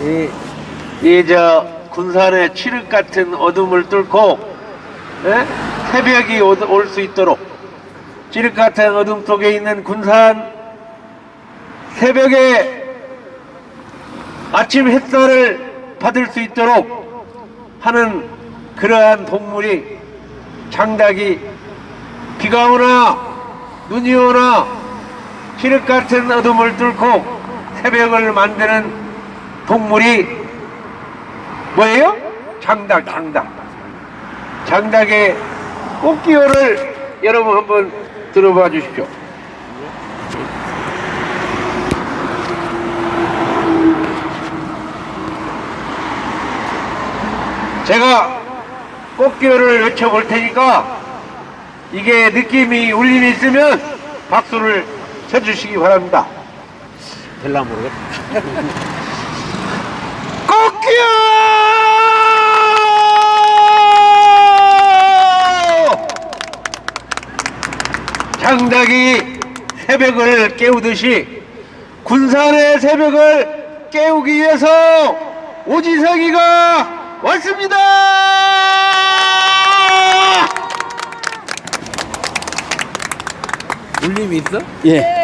이, 이, 저, 군산의 칠흑 같은 어둠을 뚫고, 예? 새벽이 올 수 있도록, 칠흑 같은 어둠 속에 있는 군산, 새벽에 아침 햇살을 받을 수 있도록 하는 그러한 동물이 장닭이 비가 오나 눈이 오나 칠흑 같은 어둠을 뚫고 새벽을 만드는 동물이 뭐예요? 장닭, 장닭. 장닭의 꽃기호를 여러분 한번 들어봐 주십시오. 제가 꽃기호를 외쳐볼 테니까 이게 느낌이 울림이 있으면 박수를 쳐주시기 바랍니다. 될라 모르겠다. 꽃기호! 장닭이 새벽을 깨우듯이 군산의 새벽을 깨우기 위해서 오지성이가 왔습니다! 울림이 있어? 예.